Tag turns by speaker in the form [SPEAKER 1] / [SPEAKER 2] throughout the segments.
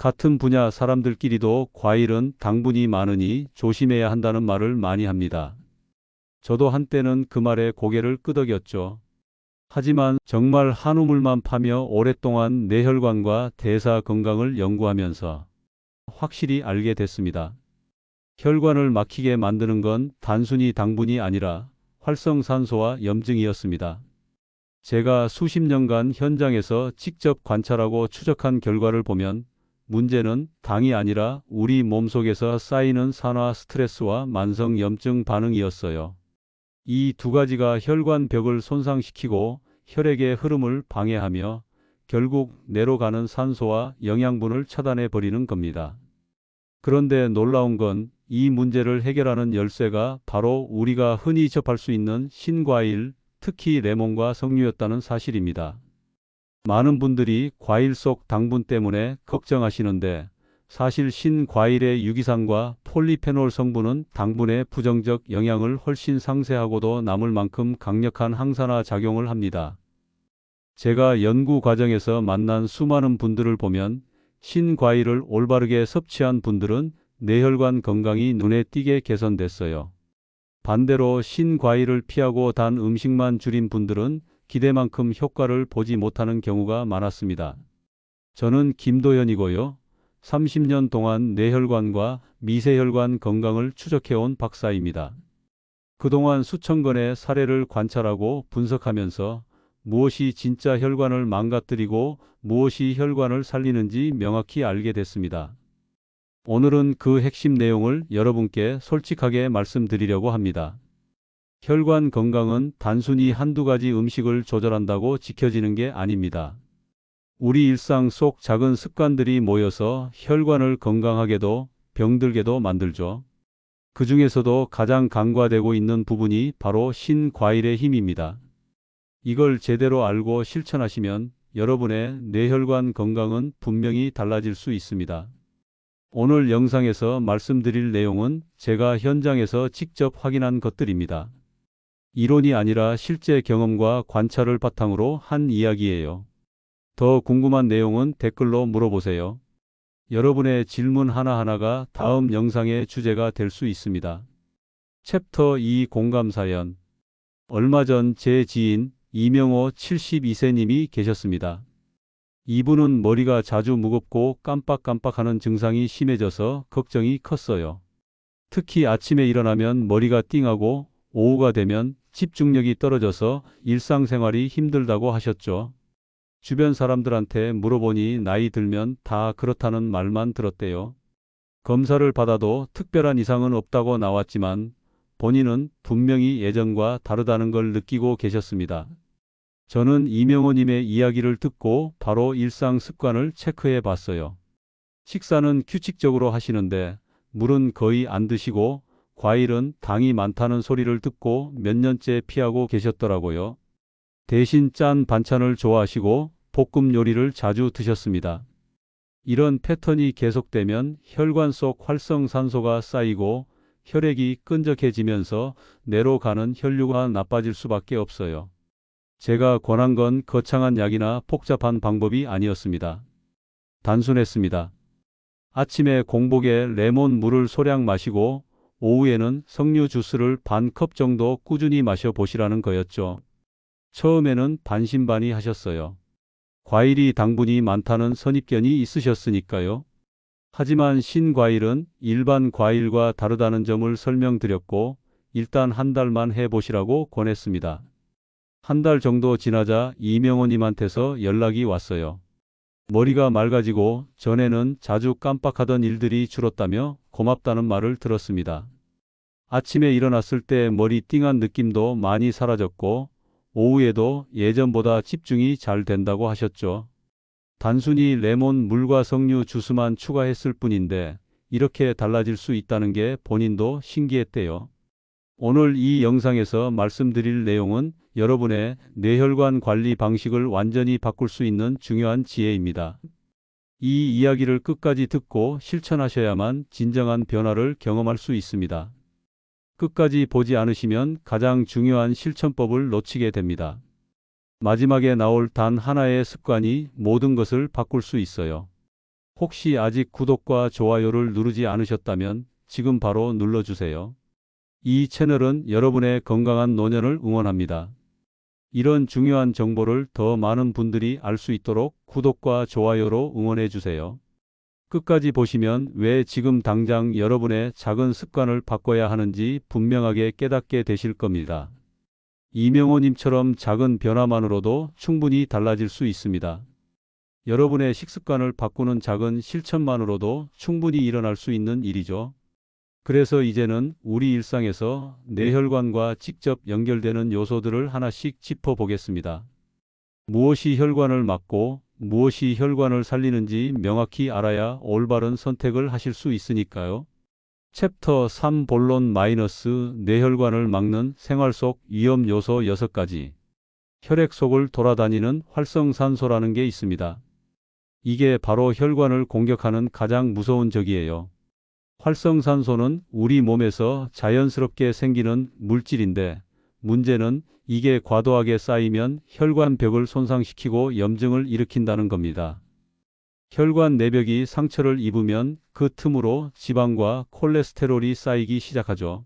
[SPEAKER 1] 같은 분야 사람들끼리도 과일은 당분이 많으니 조심해야 한다는 말을 많이 합니다. 저도 한때는 그 말에 고개를 끄덕였죠. 하지만 정말 한우물만 파며 오랫동안 뇌혈관과 대사 건강을 연구하면서 확실히 알게 됐습니다. 혈관을 막히게 만드는 건 단순히 당분이 아니라 활성산소와 염증이었습니다. 제가 수십 년간 현장에서 직접 관찰하고 추적한 결과를 보면 문제는 당이 아니라 우리 몸속에서 쌓이는 산화 스트레스와 만성 염증 반응이었어요. 이 두 가지가 혈관 벽을 손상시키고 혈액의 흐름을 방해하며 결국 뇌로 가는 산소와 영양분을 차단해 버리는 겁니다. 그런데 놀라운 건 이 문제를 해결하는 열쇠가 바로 우리가 흔히 접할 수 있는 신과일, 특히 레몬과 석류였다는 사실입니다. 많은 분들이 과일 속 당분 때문에 걱정하시는데 사실 신과일의 유기산과 폴리페놀 성분은 당분의 부정적 영향을 훨씬 상쇄하고도 남을 만큼 강력한 항산화 작용을 합니다. 제가 연구 과정에서 만난 수많은 분들을 보면 신과일을 올바르게 섭취한 분들은 뇌혈관 건강이 눈에 띄게 개선됐어요. 반대로 신과일을 피하고 단 음식만 줄인 분들은 기대만큼 효과를 보지 못하는 경우가 많았습니다. 저는 김도현이고요. 30년 동안 뇌혈관과 미세혈관 건강을 추적해온 박사입니다. 그동안 수천 건의 사례를 관찰하고 분석하면서 무엇이 진짜 혈관을 망가뜨리고 무엇이 혈관을 살리는지 명확히 알게 됐습니다. 오늘은 그 핵심 내용을 여러분께 솔직하게 말씀드리려고 합니다. 혈관 건강은 단순히 한두 가지 음식을 조절한다고 지켜지는 게 아닙니다. 우리 일상 속 작은 습관들이 모여서 혈관을 건강하게도 병들게도 만들죠. 그 중에서도 가장 간과되고 있는 부분이 바로 신과일의 힘입니다. 이걸 제대로 알고 실천하시면 여러분의 뇌혈관 건강은 분명히 달라질 수 있습니다. 오늘 영상에서 말씀드릴 내용은 제가 현장에서 직접 확인한 것들입니다. 이론이 아니라 실제 경험과 관찰을 바탕으로 한 이야기예요. 더 궁금한 내용은 댓글로 물어보세요. 여러분의 질문 하나하나가 다음 영상의 주제가 될 수 있습니다. 챕터 2 공감사연 얼마 전 제 지인 이명호 72세님이 계셨습니다. 이분은 머리가 자주 무겁고 깜빡깜빡하는 증상이 심해져서 걱정이 컸어요. 특히 아침에 일어나면 머리가 띵하고 오후가 되면 집중력이 떨어져서 일상생활이 힘들다고 하셨죠. 주변 사람들한테 물어보니 나이 들면 다 그렇다는 말만 들었대요. 검사를 받아도 특별한 이상은 없다고 나왔지만 본인은 분명히 예전과 다르다는 걸 느끼고 계셨습니다. 저는 이명호님의 이야기를 듣고 바로 일상 습관을 체크해 봤어요. 식사는 규칙적으로 하시는데 물은 거의 안 드시고 과일은 당이 많다는 소리를 듣고 몇 년째 피하고 계셨더라고요. 대신 짠 반찬을 좋아하시고 볶음 요리를 자주 드셨습니다. 이런 패턴이 계속되면 혈관 속 활성산소가 쌓이고 혈액이 끈적해지면서 뇌로 가는 혈류가 나빠질 수밖에 없어요. 제가 권한 건 거창한 약이나 복잡한 방법이 아니었습니다. 단순했습니다. 아침에 공복에 레몬 물을 소량 마시고 오후에는 석류 주스를 반 컵 정도 꾸준히 마셔 보시라는 거였죠. 처음에는 반신반의 하셨어요. 과일이 당분이 많다는 선입견이 있으셨으니까요. 하지만 신과일은 일반 과일과 다르다는 점을 설명드렸고 일단 한 달만 해보시라고 권했습니다. 한 달 정도 지나자 이명호님한테서 연락이 왔어요. 머리가 맑아지고 전에는 자주 깜빡하던 일들이 줄었다며 고맙다는 말을 들었습니다. 아침에 일어났을 때 머리 띵한 느낌도 많이 사라졌고 오후에도 예전보다 집중이 잘 된다고 하셨죠. 단순히 레몬 물과 석류 주스만 추가했을 뿐인데 이렇게 달라질 수 있다는 게 본인도 신기했대요. 오늘 이 영상에서 말씀드릴 내용은 여러분의 뇌혈관 관리 방식을 완전히 바꿀 수 있는 중요한 지혜입니다. 이 이야기를 끝까지 듣고 실천하셔야만 진정한 변화를 경험할 수 있습니다. 끝까지 보지 않으시면 가장 중요한 실천법을 놓치게 됩니다. 마지막에 나올 단 하나의 습관이 모든 것을 바꿀 수 있어요. 혹시 아직 구독과 좋아요를 누르지 않으셨다면 지금 바로 눌러주세요. 이 채널은 여러분의 건강한 노년을 응원합니다. 이런 중요한 정보를 더 많은 분들이 알 수 있도록 구독과 좋아요로 응원해 주세요. 끝까지 보시면 왜 지금 당장 여러분의 작은 습관을 바꿔야 하는지 분명하게 깨닫게 되실 겁니다. 이명호님처럼 작은 변화만으로도 충분히 달라질 수 있습니다. 여러분의 식습관을 바꾸는 작은 실천만으로도 충분히 일어날 수 있는 일이죠. 그래서 이제는 우리 일상에서 뇌혈관과 직접 연결되는 요소들을 하나씩 짚어보겠습니다. 무엇이 혈관을 막고 무엇이 혈관을 살리는지 명확히 알아야 올바른 선택을 하실 수 있으니까요. 챕터 3 본론 마이너스 뇌혈관을 막는 생활 속 위험 요소 6가지. 혈액 속을 돌아다니는 활성산소라는 게 있습니다. 이게 바로 혈관을 공격하는 가장 무서운 적이에요. 활성산소는 우리 몸에서 자연스럽게 생기는 물질인데 문제는 이게 과도하게 쌓이면 혈관 벽을 손상시키고 염증을 일으킨다는 겁니다. 혈관 내벽이 상처를 입으면 그 틈으로 지방과 콜레스테롤이 쌓이기 시작하죠.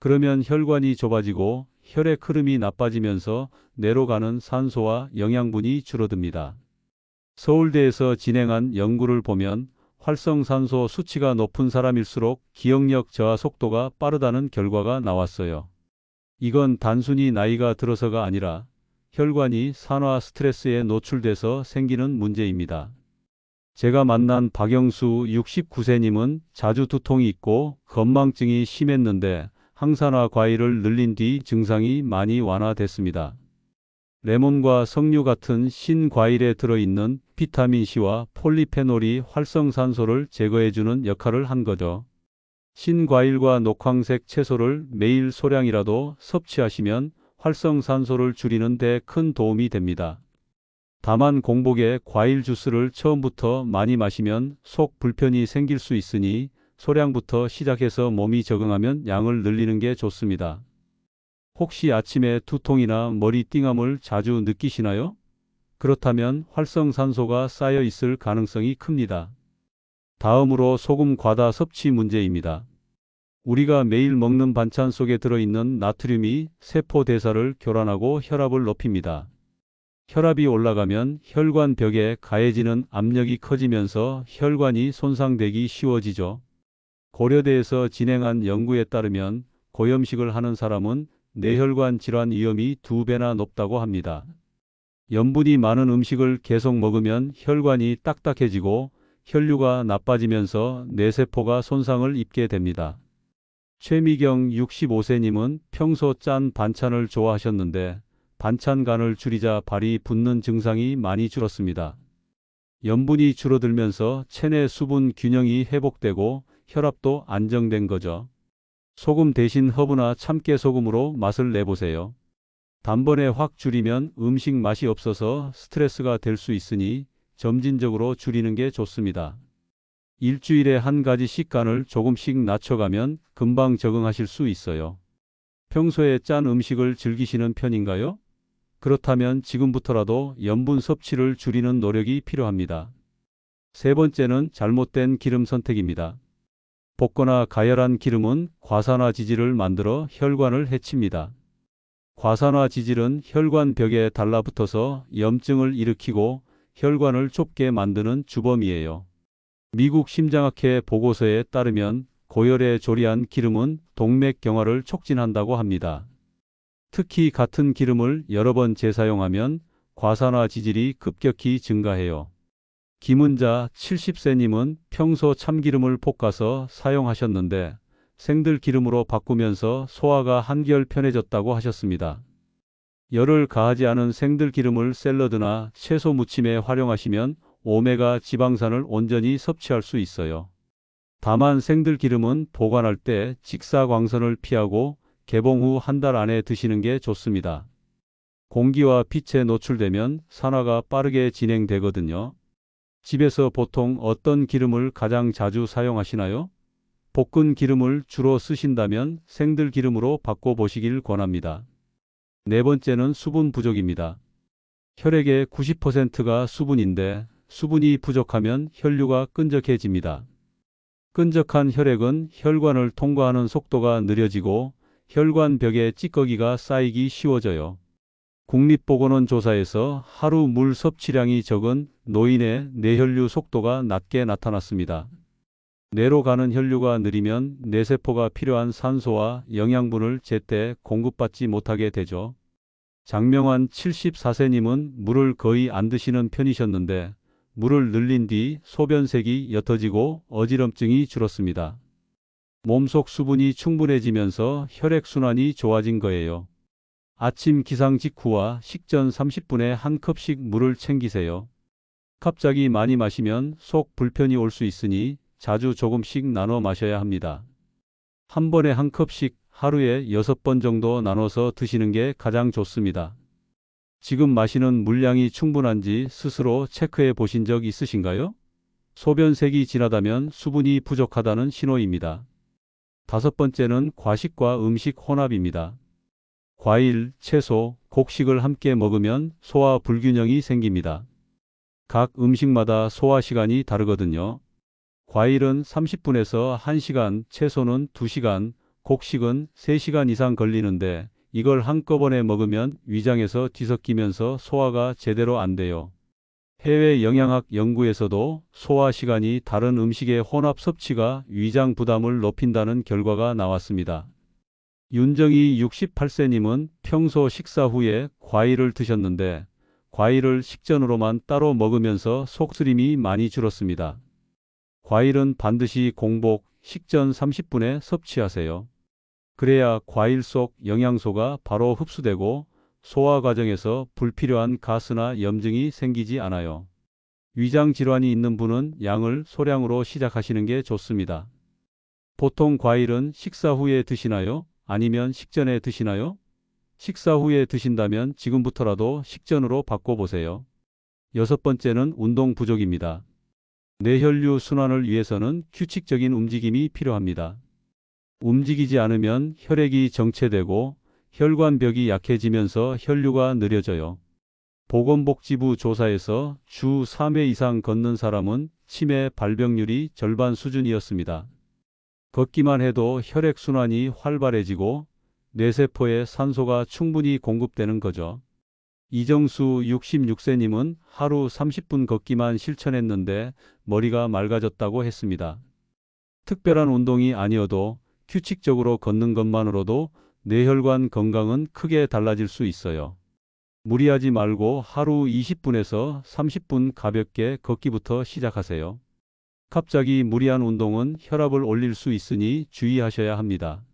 [SPEAKER 1] 그러면 혈관이 좁아지고 혈액 흐름이 나빠지면서 뇌로 가는 산소와 영양분이 줄어듭니다. 서울대에서 진행한 연구를 보면 활성산소 수치가 높은 사람일수록 기억력 저하 속도가 빠르다는 결과가 나왔어요. 이건 단순히 나이가 들어서가 아니라 혈관이 산화 스트레스에 노출돼서 생기는 문제입니다. 제가 만난 박영수 69세님은 자주 두통이 있고 건망증이 심했는데 항산화 과일을 늘린 뒤 증상이 많이 완화됐습니다. 레몬과 석류 같은 신과일에 들어있는 비타민C와 폴리페놀이 활성산소를 제거해주는 역할을 한 거죠. 신과일과 녹황색 채소를 매일 소량이라도 섭취하시면 활성산소를 줄이는 데 큰 도움이 됩니다. 다만 공복에 과일 주스를 처음부터 많이 마시면 속 불편이 생길 수 있으니 소량부터 시작해서 몸이 적응하면 양을 늘리는 게 좋습니다. 혹시 아침에 두통이나 머리 띵함을 자주 느끼시나요? 그렇다면 활성산소가 쌓여 있을 가능성이 큽니다. 다음으로 소금 과다 섭취 문제입니다. 우리가 매일 먹는 반찬 속에 들어있는 나트륨이 세포 대사를 교란하고 혈압을 높입니다. 혈압이 올라가면 혈관 벽에 가해지는 압력이 커지면서 혈관이 손상되기 쉬워지죠. 고려대에서 진행한 연구에 따르면 고염식을 하는 사람은 뇌혈관 질환 위험이 두 배나 높다고 합니다. 염분이 많은 음식을 계속 먹으면 혈관이 딱딱해지고 혈류가 나빠지면서 뇌세포가 손상을 입게 됩니다. 최미경 65세님은 평소 짠 반찬을 좋아하셨는데 반찬 간을 줄이자 발이 붓는 증상이 많이 줄었습니다. 염분이 줄어들면서 체내 수분 균형이 회복되고 혈압도 안정된 거죠. 소금 대신 허브나 참깨 소금으로 맛을 내보세요. 단번에 확 줄이면 음식 맛이 없어서 스트레스가 될 수 있으니 점진적으로 줄이는 게 좋습니다. 일주일에 한 가지 식간을 조금씩 낮춰가면 금방 적응하실 수 있어요. 평소에 짠 음식을 즐기시는 편인가요? 그렇다면 지금부터라도 염분 섭취를 줄이는 노력이 필요합니다. 세 번째는 잘못된 기름 선택입니다. 볶거나 가열한 기름은 과산화 지질을 만들어 혈관을 해칩니다. 과산화 지질은 혈관 벽에 달라붙어서 염증을 일으키고 혈관을 좁게 만드는 주범이에요. 미국 심장학회 보고서에 따르면 고열에 조리한 기름은 동맥 경화를 촉진한다고 합니다. 특히 같은 기름을 여러 번 재사용하면 과산화 지질이 급격히 증가해요. 김은자 70세님은 평소 참기름을 볶아서 사용하셨는데 생들 기름으로 바꾸면서 소화가 한결 편해졌다고 하셨습니다. 열을 가하지 않은 생들 기름을 샐러드나 채소 무침에 활용하시면 오메가 지방산을 온전히 섭취할 수 있어요. 다만 생들 기름은 보관할 때 직사광선을 피하고 개봉 후 한 달 안에 드시는 게 좋습니다. 공기와 빛에 노출되면 산화가 빠르게 진행되거든요. 집에서 보통 어떤 기름을 가장 자주 사용하시나요? 볶은 기름을 주로 쓰신다면 생들 기름으로 바꿔보시길 권합니다. 네 번째는 수분 부족입니다. 혈액의 90%가 수분인데 수분이 부족하면 혈류가 끈적해집니다. 끈적한 혈액은 혈관을 통과하는 속도가 느려지고 혈관벽에 찌꺼기가 쌓이기 쉬워져요. 국립보건원 조사에서 하루 물 섭취량이 적은 노인의 뇌혈류 속도가 낮게 나타났습니다. 뇌로 가는 혈류가 느리면 뇌세포가 필요한 산소와 영양분을 제때 공급받지 못하게 되죠. 장명환 74세님은 물을 거의 안 드시는 편이셨는데 물을 늘린 뒤 소변색이 옅어지고 어지럼증이 줄었습니다. 몸속 수분이 충분해지면서 혈액순환이 좋아진 거예요. 아침 기상 직후와 식전 30분에 한 컵씩 물을 챙기세요. 갑자기 많이 마시면 속 불편이 올 수 있으니 자주 조금씩 나눠 마셔야 합니다. 한 번에 한 컵씩 하루에 6번 정도 나눠서 드시는 게 가장 좋습니다. 지금 마시는 물량이 충분한지 스스로 체크해 보신 적 있으신가요? 소변색이 진하다면 수분이 부족하다는 신호입니다. 다섯 번째는 과식과 음식 혼합입니다. 과일, 채소, 곡식을 함께 먹으면 소화 불균형이 생깁니다. 각 음식마다 소화 시간이 다르거든요. 과일은 30분에서 1시간, 채소는 2시간, 곡식은 3시간 이상 걸리는데 이걸 한꺼번에 먹으면 위장에서 뒤섞이면서 소화가 제대로 안 돼요. 해외 영양학 연구에서도 소화 시간이 다른 음식의 혼합 섭취가 위장 부담을 높인다는 결과가 나왔습니다. 윤정희 68세님은 평소 식사 후에 과일을 드셨는데 과일을 식전으로만 따로 먹으면서 속쓰림이 많이 줄었습니다. 과일은 반드시 공복 식전 30분에 섭취하세요. 그래야 과일 속 영양소가 바로 흡수되고 소화 과정에서 불필요한 가스나 염증이 생기지 않아요. 위장 질환이 있는 분은 양을 소량으로 시작하시는 게 좋습니다. 보통 과일은 식사 후에 드시나요? 아니면 식전에 드시나요? 식사 후에 드신다면 지금부터라도 식전으로 바꿔보세요. 여섯 번째는 운동 부족입니다. 뇌혈류 순환을 위해서는 규칙적인 움직임이 필요합니다. 움직이지 않으면 혈액이 정체되고 혈관벽이 약해지면서 혈류가 느려져요. 보건복지부 조사에서 주 3회 이상 걷는 사람은 치매 발병률이 절반 수준이었습니다. 걷기만 해도 혈액순환이 활발해지고 뇌세포에 산소가 충분히 공급되는 거죠. 이정수 66세님은 하루 30분 걷기만 실천했는데 머리가 맑아졌다고 했습니다. 특별한 운동이 아니어도 규칙적으로 걷는 것만으로도 뇌혈관 건강은 크게 달라질 수 있어요. 무리하지 말고 하루 20분에서 30분 가볍게 걷기부터 시작하세요. 갑자기 무리한 운동은 혈압을 올릴 수 있으니 주의하셔야 합니다.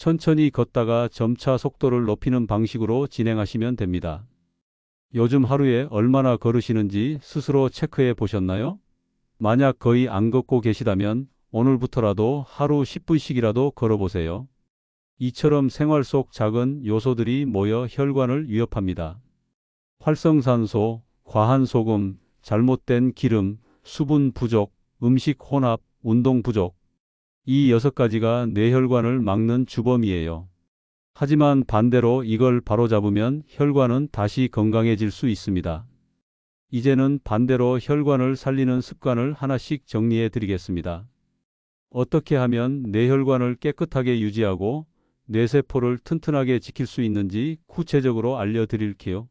[SPEAKER 1] 천천히 걷다가 점차 속도를 높이는 방식으로 진행하시면 됩니다. 요즘 하루에 얼마나 걸으시는지 스스로 체크해 보셨나요? 만약 거의 안 걷고 계시다면 오늘부터라도 하루 10분씩이라도 걸어보세요. 이처럼 생활 속 작은 요소들이 모여 혈관을 위협합니다. 활성산소, 과한 소금, 잘못된 기름, 수분 부족, 음식 혼합, 운동 부족. 이 여섯 가지가 뇌혈관을 막는 주범이에요. 하지만 반대로 이걸 바로잡으면 혈관은 다시 건강해질 수 있습니다. 이제는 반대로 혈관을 살리는 습관을 하나씩 정리해 드리겠습니다. 어떻게 하면 뇌혈관을 깨끗하게 유지하고 뇌세포를 튼튼하게 지킬 수 있는지 구체적으로 알려드릴게요.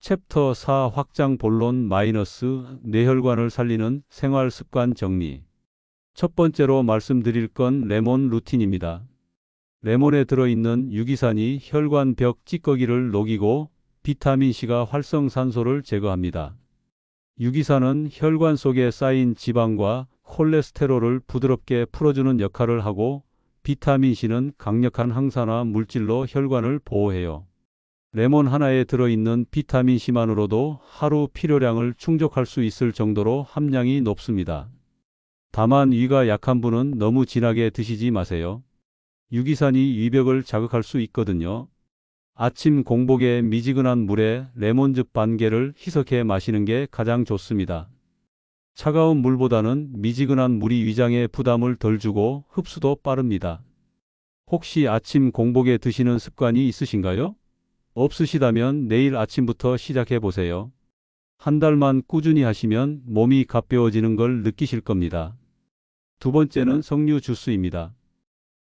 [SPEAKER 1] 챕터 4 확장 본론 마이너스 뇌혈관을 살리는 생활 습관 정리. 첫 번째로 말씀드릴 건 레몬 루틴입니다. 레몬에 들어있는 유기산이 혈관 벽 찌꺼기를 녹이고 비타민C가 활성산소를 제거합니다. 유기산은 혈관 속에 쌓인 지방과 콜레스테롤을 부드럽게 풀어주는 역할을 하고 비타민C는 강력한 항산화 물질로 혈관을 보호해요. 레몬 하나에 들어있는 비타민C만으로도 하루 필요량을 충족할 수 있을 정도로 함량이 높습니다. 다만 위가 약한 분은 너무 진하게 드시지 마세요. 유기산이 위벽을 자극할 수 있거든요. 아침 공복에 미지근한 물에 레몬즙 반 개를 희석해 마시는 게 가장 좋습니다. 차가운 물보다는 미지근한 물이 위장에 부담을 덜 주고 흡수도 빠릅니다. 혹시 아침 공복에 드시는 습관이 있으신가요? 없으시다면 내일 아침부터 시작해 보세요. 한 달만 꾸준히 하시면 몸이 가벼워지는 걸 느끼실 겁니다. 두 번째는 석류 주스입니다.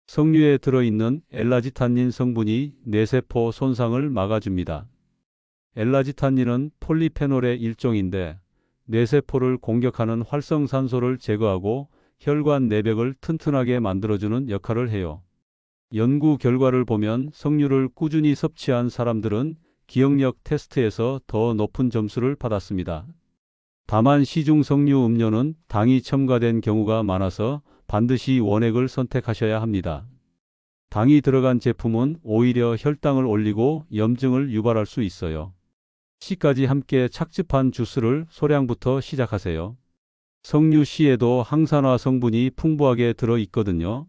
[SPEAKER 1] 석류에 들어있는 엘라지탄닌 성분이 뇌세포 손상을 막아줍니다. 엘라지탄닌은 폴리페놀의 일종인데 뇌세포를 공격하는 활성산소를 제거하고 혈관 내벽을 튼튼하게 만들어주는 역할을 해요. 연구 결과를 보면 석류를 꾸준히 섭취한 사람들은 기억력 테스트에서 더 높은 점수를 받았습니다. 다만 시중 석류 음료는 당이 첨가된 경우가 많아서 반드시 원액을 선택하셔야 합니다. 당이 들어간 제품은 오히려 혈당을 올리고 염증을 유발할 수 있어요. C까지 함께 착즙한 주스를 소량부터 시작하세요. 석류 C에도 항산화 성분이 풍부하게 들어 있거든요.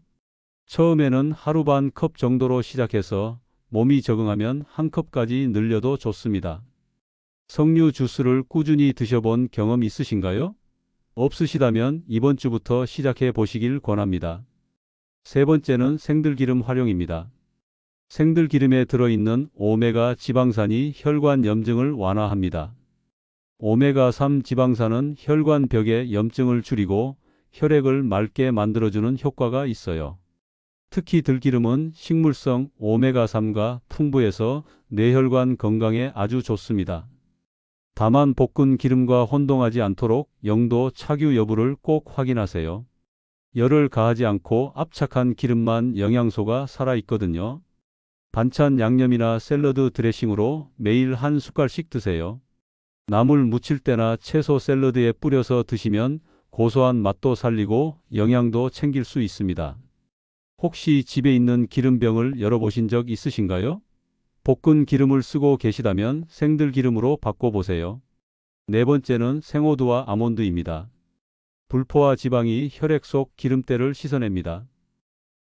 [SPEAKER 1] 처음에는 하루 반 컵 정도로 시작해서 몸이 적응하면 한 컵까지 늘려도 좋습니다. 석류 주스를 꾸준히 드셔본 경험 있으신가요? 없으시다면 이번 주부터 시작해 보시길 권합니다. 세 번째는 생들기름 활용입니다. 생들기름에 들어있는 오메가 지방산이 혈관 염증을 완화합니다. 오메가3 지방산은 혈관 벽의 염증을 줄이고 혈액을 맑게 만들어주는 효과가 있어요. 특히 들기름은 식물성 오메가3가 풍부해서 뇌혈관 건강에 아주 좋습니다. 다만 볶은 기름과 혼동하지 않도록 영도 착유 여부를 꼭 확인하세요. 열을 가하지 않고 압착한 기름만 영양소가 살아있거든요. 반찬 양념이나 샐러드 드레싱으로 매일 한 숟갈씩 드세요. 나물 무칠 때나 채소 샐러드에 뿌려서 드시면 고소한 맛도 살리고 영양도 챙길 수 있습니다. 혹시 집에 있는 기름병을 열어보신 적 있으신가요? 볶은 기름을 쓰고 계시다면 생들 기름으로 바꿔보세요. 네 번째는 생호두와 아몬드입니다. 불포화 지방이 혈액 속 기름때를 씻어냅니다.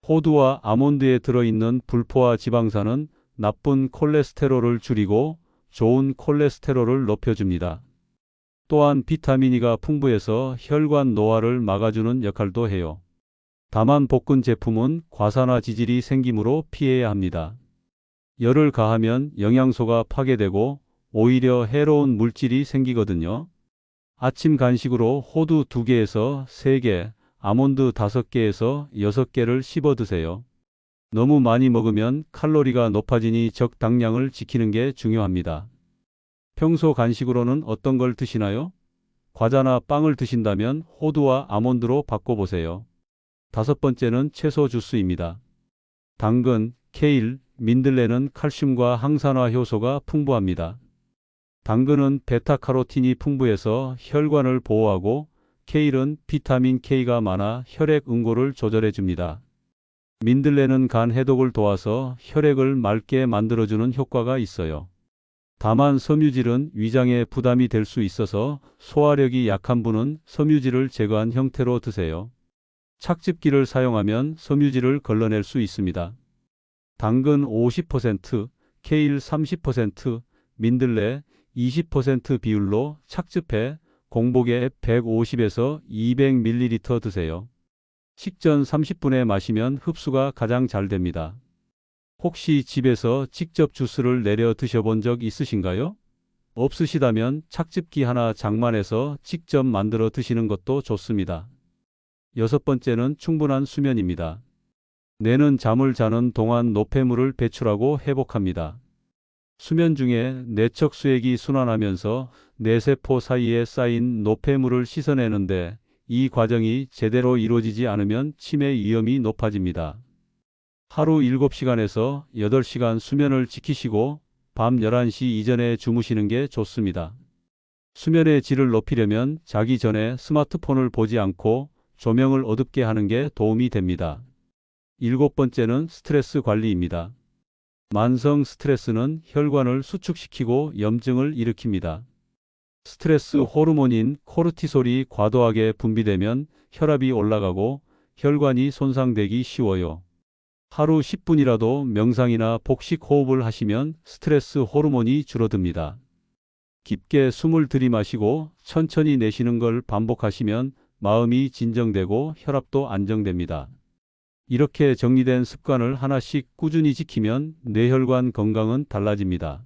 [SPEAKER 1] 호두와 아몬드에 들어있는 불포화 지방산은 나쁜 콜레스테롤을 줄이고 좋은 콜레스테롤을 높여줍니다. 또한 비타민 E가 풍부해서 혈관 노화를 막아주는 역할도 해요. 다만 볶은 제품은 과산화 지질이 생기므로 피해야 합니다. 열을 가하면 영양소가 파괴되고 오히려 해로운 물질이 생기거든요. 아침 간식으로 호두 2개에서 3개, 아몬드 5개에서 6개를 씹어 드세요. 너무 많이 먹으면 칼로리가 높아지니 적당량을 지키는 게 중요합니다. 평소 간식으로는 어떤 걸 드시나요? 과자나 빵을 드신다면 호두와 아몬드로 바꿔보세요. 다섯 번째는 채소 주스입니다. 당근, 케일, 민들레는 칼슘과 항산화 효소가 풍부합니다. 당근은 베타카로틴이 풍부해서 혈관을 보호하고 케일은 비타민 K가 많아 혈액 응고를 조절해 줍니다. 민들레는 간 해독을 도와서 혈액을 맑게 만들어주는 효과가 있어요. 다만 섬유질은 위장에 부담이 될 수 있어서 소화력이 약한 분은 섬유질을 제거한 형태로 드세요. 착즙기를 사용하면 섬유질을 걸러낼 수 있습니다. 당근 50%, 케일 30%, 민들레 20% 비율로 착즙해 공복에 150에서 200ml 드세요. 식전 30분에 마시면 흡수가 가장 잘 됩니다. 혹시 집에서 직접 주스를 내려 드셔본 적 있으신가요? 없으시다면 착즙기 하나 장만해서 직접 만들어 드시는 것도 좋습니다. 여섯 번째는 충분한 수면입니다. 뇌는 잠을 자는 동안 노폐물을 배출하고 회복합니다. 수면 중에 뇌척 수액이 순환하면서 뇌세포 사이에 쌓인 노폐물을 씻어내는데 이 과정이 제대로 이루어지지 않으면 치매 위험이 높아집니다. 하루 7시간에서 8시간 수면을 지키시고 밤 11시 이전에 주무시는 게 좋습니다. 수면의 질을 높이려면 자기 전에 스마트폰을 보지 않고 조명을 어둡게 하는 게 도움이 됩니다. 일곱 번째는 스트레스 관리입니다. 만성 스트레스는 혈관을 수축시키고 염증을 일으킵니다. 스트레스 호르몬인 코르티솔이 과도하게 분비되면 혈압이 올라가고 혈관이 손상되기 쉬워요. 하루 10분이라도 명상이나 복식 호흡을 하시면 스트레스 호르몬이 줄어듭니다. 깊게 숨을 들이마시고 천천히 내쉬는 걸 반복하시면 마음이 진정되고 혈압도 안정됩니다. 이렇게 정리된 습관을 하나씩 꾸준히 지키면 뇌혈관 건강은 달라집니다.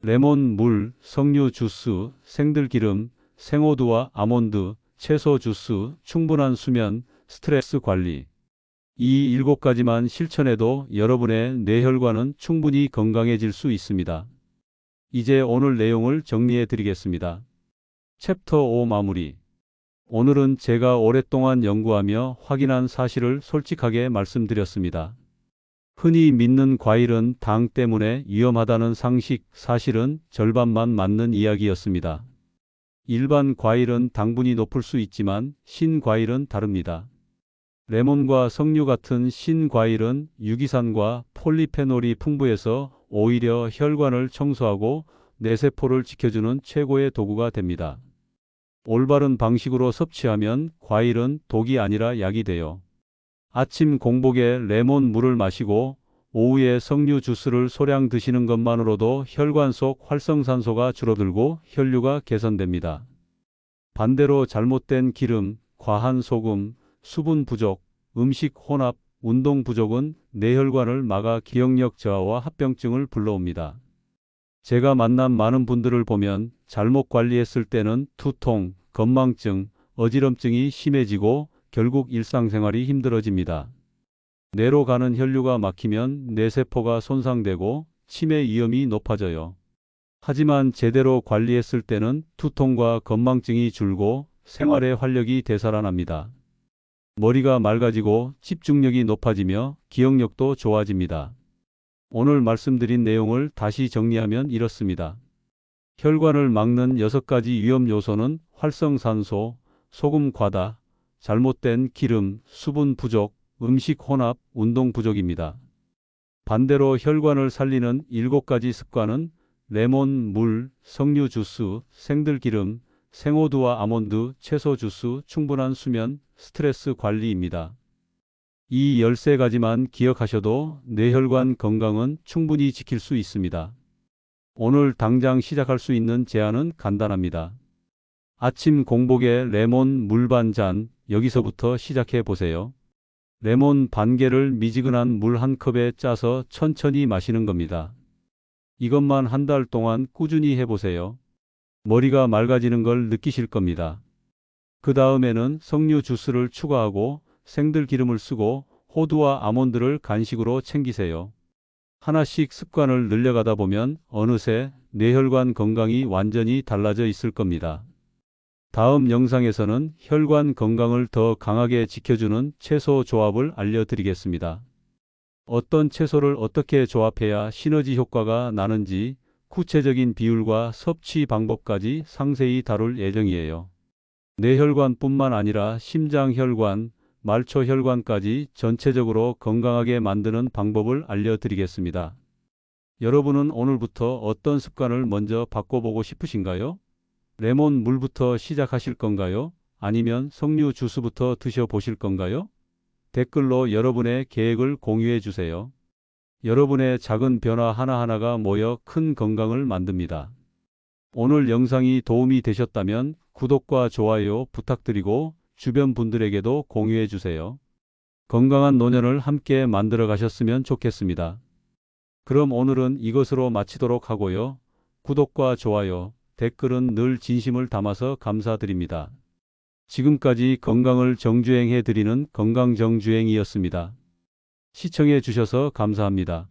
[SPEAKER 1] 레몬, 물, 석류 주스, 생들기름, 생호두와 아몬드, 채소 주스, 충분한 수면, 스트레스 관리. 이 일곱 가지만 실천해도 여러분의 뇌혈관은 충분히 건강해질 수 있습니다. 이제 오늘 내용을 정리해 드리겠습니다. 챕터 5 마무리. 오늘은 제가 오랫동안 연구하며 확인한 사실을 솔직하게 말씀드렸습니다. 흔히 믿는 과일은 당 때문에 위험하다는 상식, 사실은 절반만 맞는 이야기였습니다. 일반 과일은 당분이 높을 수 있지만 신과일은 다릅니다. 레몬과 석류 같은 신과일은 유기산과 폴리페놀이 풍부해서 오히려 혈관을 청소하고 뇌세포를 지켜주는 최고의 도구가 됩니다. 올바른 방식으로 섭취하면 과일은 독이 아니라 약이 돼요. 아침 공복에 레몬 물을 마시고 오후에 석류 주스를 소량 드시는 것만으로도 혈관 속 활성산소가 줄어들고 혈류가 개선됩니다. 반대로 잘못된 기름, 과한 소금, 수분 부족, 음식 혼합, 운동 부족은 뇌혈관을 막아 기억력 저하와 합병증을 불러옵니다. 제가 만난 많은 분들을 보면 잘못 관리했을 때는 두통, 건망증, 어지럼증이 심해지고 결국 일상생활이 힘들어집니다. 뇌로 가는 혈류가 막히면 뇌세포가 손상되고 치매 위험이 높아져요. 하지만 제대로 관리했을 때는 두통과 건망증이 줄고 생활의 활력이 되살아납니다. 머리가 맑아지고 집중력이 높아지며 기억력도 좋아집니다. 오늘 말씀드린 내용을 다시 정리하면 이렇습니다. 혈관을 막는 6가지 위험 요소는 활성산소, 소금 과다, 잘못된 기름, 수분 부족, 음식 혼합, 운동 부족입니다. 반대로 혈관을 살리는 7가지 습관은 레몬, 물, 석류 주스, 생들기름, 생호두와 아몬드, 채소 주스, 충분한 수면, 스트레스 관리입니다. 이 13가지만 기억하셔도 뇌혈관 건강은 충분히 지킬 수 있습니다. 오늘 당장 시작할 수 있는 제안은 간단합니다. 아침 공복에 레몬 물 반 잔, 여기서부터 시작해 보세요. 레몬 반 개를 미지근한 물 한 컵에 짜서 천천히 마시는 겁니다. 이것만 한 달 동안 꾸준히 해보세요. 머리가 맑아지는 걸 느끼실 겁니다. 그 다음에는 석류 주스를 추가하고 생들 기름을 쓰고 호두와 아몬드를 간식으로 챙기세요. 하나씩 습관을 늘려가다 보면 어느새 뇌혈관 건강이 완전히 달라져 있을 겁니다. 다음 영상에서는 혈관 건강을 더 강하게 지켜주는 채소 조합을 알려드리겠습니다. 어떤 채소를 어떻게 조합해야 시너지 효과가 나는지 구체적인 비율과 섭취 방법까지 상세히 다룰 예정이에요. 뇌혈관뿐만 아니라 심장혈관, 말초 혈관까지 전체적으로 건강하게 만드는 방법을 알려드리겠습니다. 여러분은 오늘부터 어떤 습관을 먼저 바꿔보고 싶으신가요? 레몬 물부터 시작하실 건가요? 아니면 석류 주스부터 드셔보실 건가요? 댓글로 여러분의 계획을 공유해 주세요. 여러분의 작은 변화 하나하나가 모여 큰 건강을 만듭니다. 오늘 영상이 도움이 되셨다면 구독과 좋아요 부탁드리고 주변 분들에게도 공유해 주세요. 건강한 노년을 함께 만들어 가셨으면 좋겠습니다. 그럼 오늘은 이것으로 마치도록 하고요. 구독과 좋아요, 댓글은 늘 진심을 담아서 감사드립니다. 지금까지 건강을 정주행해 드리는 건강정주행이었습니다. 시청해 주셔서 감사합니다.